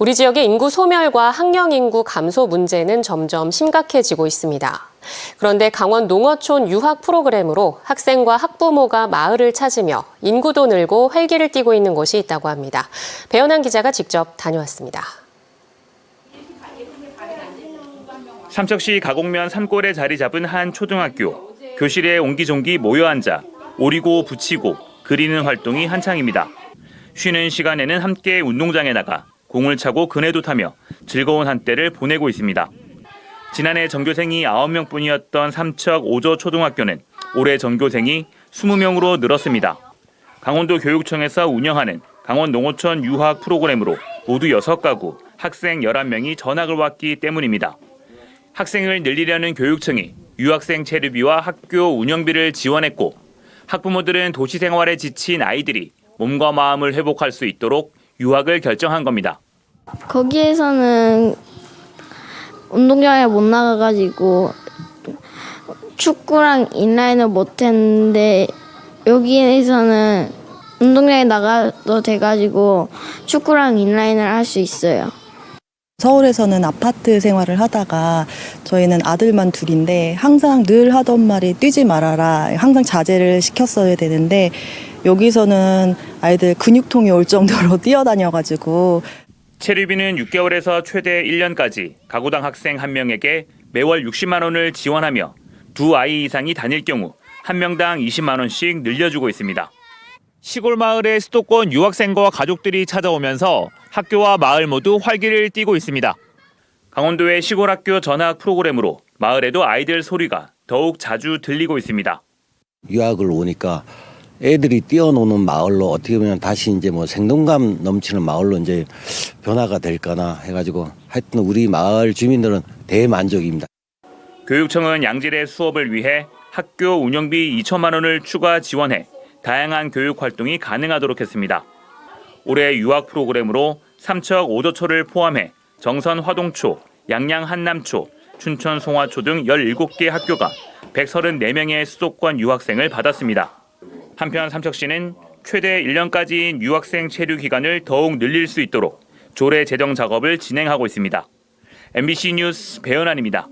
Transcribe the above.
우리 지역의 인구 소멸과 학령 인구 감소 문제는 점점 심각해지고 있습니다. 그런데 강원 농어촌 유학 프로그램으로 학생과 학부모가 마을을 찾으며 인구도 늘고 활기를 띠고 있는 곳이 있다고 합니다. 배현한 기자가 직접 다녀왔습니다. 삼척시 가곡면 산골에 자리 잡은 한 초등학교. 교실에 옹기종기 모여 앉아 오리고 붙이고 그리는 활동이 한창입니다. 쉬는 시간에는 함께 운동장에 나가 공을 차고 그네도 타며 즐거운 한때를 보내고 있습니다. 지난해 전교생이 9명뿐이었던 삼척 오조 초등학교는 올해 전교생이 20명으로 늘었습니다. 강원도 교육청에서 운영하는 강원 농어촌 유학 프로그램으로 모두 6가구 학생 11명이 전학을 왔기 때문입니다. 학생을 늘리려는 교육청이 유학생 체류비와 학교 운영비를 지원했고 학부모들은 도시 생활에 지친 아이들이 몸과 마음을 회복할 수 있도록 유학을 결정한 겁니다. 거기에서는 운동장에 못 나가가지고 축구랑 인라인을 못 했는데 여기에서는 운동장에 나가도 돼가지고 축구랑 인라인을 할 수 있어요. 서울에서는 아파트 생활을 하다가 저희는 아들만 둘인데 항상 늘 하던 말이 뛰지 말아라. 항상 자제를 시켰어야 되는데 여기서는 아이들 근육통이 올 정도로 뛰어다녀가지고 체류비는 6개월에서 최대 1년까지 가구당 학생 1명에게 매월 60만 원을 지원하며 두 아이 이상이 다닐 경우 한 명당 20만 원씩 늘려주고 있습니다. 시골 마을의 수도권 유학생과 가족들이 찾아오면서 학교와 마을 모두 활기를 띠고 있습니다. 강원도의 시골 학교 전학 프로그램으로 마을에도 아이들 소리가 더욱 자주 들리고 있습니다. 유학을 오니까 애들이 뛰어노는 마을로 어떻게 보면 다시 이제 뭐 생동감 넘치는 마을로 이제 변화가 될까나 해가지고 하여튼 우리 마을 주민들은 대만족입니다. 교육청은 양질의 수업을 위해 학교 운영비 2천만 원을 추가 지원해 다양한 교육 활동이 가능하도록 했습니다. 올해 유학 프로그램으로 삼척 오도초를 포함해 정선 화동초, 양양 한남초, 춘천 송화초 등 17개 학교가 134명의 수도권 유학생을 받았습니다. 한편 삼척시는 최대 1년까지인 유학생 체류 기간을 더욱 늘릴 수 있도록 조례 제정 작업을 진행하고 있습니다. MBC 뉴스 배현환입니다.